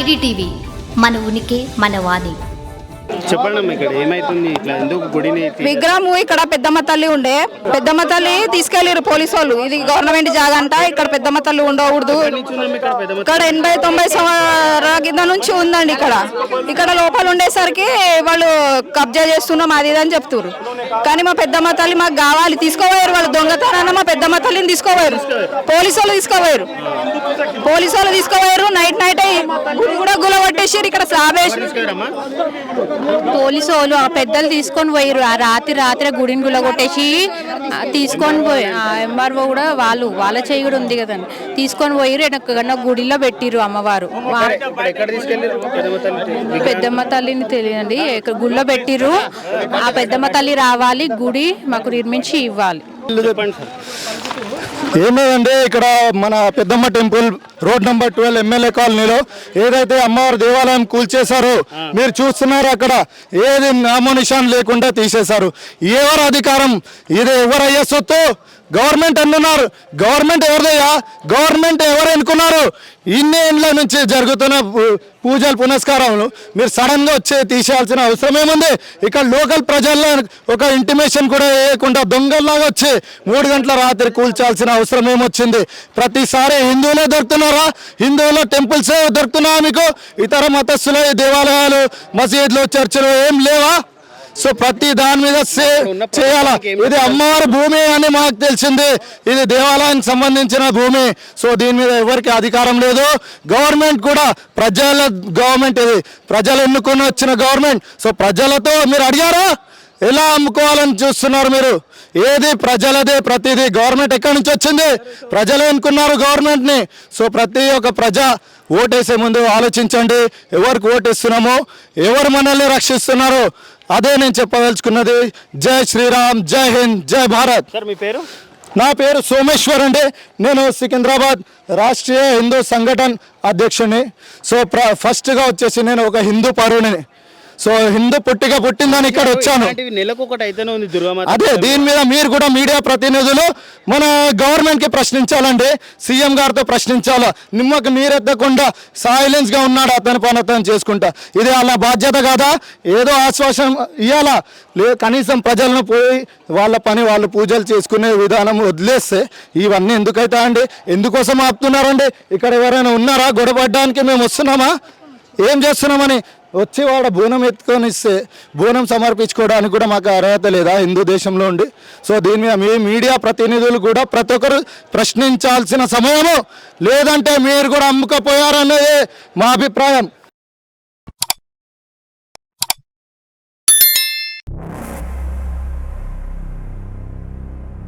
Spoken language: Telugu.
ఐడిటీవీ మన ఉనికి మన వాణి. చెప్పండి ఇక్కడ ఏమైతుంది? ఇట్లా ఎందుకు గుడిని తీ- విగ్రహం ఇక్కడ పెద్దమ్మ తల్లి ఉండే. పెద్దమ్మ తల్లి తీసుకెళ్ళిరు పోలీసు వాళ్ళు ఇది గవర్నమెంట్ జాగా అంట ఇక్కడ పెద్దమ్మ తల్లి ఉండకూడదు. ఇక్కడ ఎనభై తొంభై సంవత్సరాల కింద నుంచి ఉందండి ఇక్కడ. ఇక్కడ లోపల ఉండేసరికి వాళ్ళు కబ్జా చేస్తున్నాం అది ఇది అని చెప్తున్నారు కానీ మా పెద్దమ్మ తల్లి మాకు కావాలి. తీసుకోపోయారు వాళ్ళు. దొంగతనాన్ని మా పెద్దమ్మ తల్లిని తీసుకోపోయారు. పోలీసు వాళ్ళు తీసుకోపోయారు. పోలీసు వాళ్ళు తీసుకోపోయారు. నైట్ నైట్ కొట్టేసారు ఇక్కడ? పోలీసు వాళ్ళు ఆ పెద్దలు తీసుకొని పోయారు ఆ రాత్రి రాత్రి గుడిని గులగొట్టేసి తీసుకొని పోయి ఎంఆర్ఓ కూడా వాళ్ళు వాళ్ళ చేయి కూడా ఉంది కదండి. తీసుకొని పోయారు ఎక్కడ గుడిలో పెట్టిరు అమ్మవారు. పెద్దమ్మ తల్లిని తెలియండి. ఇక్కడ గుడిలో పెట్టిరు ఆ పెద్దమ్మ తల్లి రావాలి గుడి మాకు నిర్మించి ఇవ్వాలి. చెప్పండి ఇక్కడ మన Peddamma temple road number twelve MLA కాలనీలో ఏదైతే అమ్మవారి దేవాలయం కూల్చేశారో మీరు చూస్తున్నారు అక్కడ ఏది నామోనిషాన్ లేకుండా తీసేశారు. ఎవరు అధికారం? ఇది ఎవరయ్యా సొత్తు? గవర్నమెంట్ అనున్నారు గవర్నమెంట్ ఎవరిదయ్యా? గవర్నమెంట్ ఎవరు అనుకున్నారు ఇన్ని ఏళ్ళ నుంచి జరుగుతున్న పూ- పూజలు పునస్కారములు మీరు సడన్గా వచ్చే వచ్చి తీసేయాల్సిన అవసరం ఏముంది? ఇక్కడ లోకల్ ప్రజల్లో ఒక ఇంటిమేషన్ కూడా వేయకుండా దొంగల్లాగా వచ్చి మూడు గంటల రాత్రి కూల్చాల్సిన అవసరం ఏమొచ్చింది? ప్రతిసారి హిందువులే దొరుకుతున్నారా? హిందువుల టెంపుల్సే దొరుకుతున్నాయా మీకు? ఇతర మతస్థుల దేవాలయాలు మసీదులు చర్చిలు ఏం లేవా? సో ప్రతి దాని మీద చేయాలా? ఇది అమ్మవారి భూమి అని మాకు తెలిసింది. ఇది దేవాలయానికి సంబంధించిన భూమి. సో దీని మీద ఎవరికి అధికారం లేదు. గవర్నమెంట్ కూడా ప్రజల గవర్నమెంట్ ఇది. ప్రజలు ఎన్నుకొని వచ్చిన గవర్నమెంట్. సో ప్రజలతో మీరు అడిగారా? ఎలా అమ్ముకోవాలని చూస్తున్నారు మీరు? ఏది ప్రజలదే ప్రతిదీ. గవర్నమెంట్ ఎక్కడి నుంచి వచ్చింది? ప్రజలు ఎన్నుకున్నారు గవర్నమెంట్ని. సో ప్రతి ఒక్క ప్రజ ఓటేసే ముందు ఆలోచించండి. ఎవరికి ఓటేస్తున్నామో ఎవరు మనల్ని రక్షిస్తున్నారు అదే నేను చెప్పదలుచుకున్నది. జై శ్రీరామ్ జై హింద్ జై భారత్. సార్ మీ పేరు? నా పేరు సోమేశ్వర్ అండి. నేను సికింద్రాబాద్ రాష్ట్రీయ హిందూ సంఘటన అధ్యక్షుడిని. సో ప్ర ఫస్ట్గా వచ్చేసి నేను ఒక హిందూ పరువుని సో హిందూ పుట్టిగా పుట్టిందని ఇక్కడ వచ్చాను. ఇలాంటివి నెలకు ఒకటి అయితేనే ఉంది దుర్గామాత అదే దీని మీద మీరు కూడా మీడియా ప్రతినిధులు మన గవర్నమెంట్కి ప్రశ్నించాలండి. సీఎం గారితో ప్రశ్నించాలా? నిమ్మకు నీరెత్తకుండా సైలెన్స్గా ఉన్నాడు అతని పని అతను చేసుకుంటా. ఇది అలా బాధ్యత కాదా? ఏదో ఆశ్వాసం ఇవ్వాలా లే కనీసం ప్రజలను పోయి వాళ్ళ పని వాళ్ళు పూజలు చేసుకునే విధానం వదిలేస్తే ఇవన్నీ ఎందుకైతాయండి ఎందుకోసం ఆపుతున్నారండి? ఇక్కడ ఎవరైనా ఉన్నారా? గొడవపడడానికి మేము వస్తున్నామా? ఏం చేస్తున్నామని? వచ్చి వాడు బోనం ఎత్తుకొని ఇస్తే బోనం సమర్పించుకోవడానికి కూడా మాకు అర్హత లేదా? హిందూ దేశంలో ఉండి. సో దీని మీద మీ మీడియా ప్రతినిధులు కూడా ప్రతి ఒక్కరు ప్రశ్నించాల్సిన సమయము లేదంటే మీరు కూడా అమ్ముకపోయారన్నదే మా అభిప్రాయం.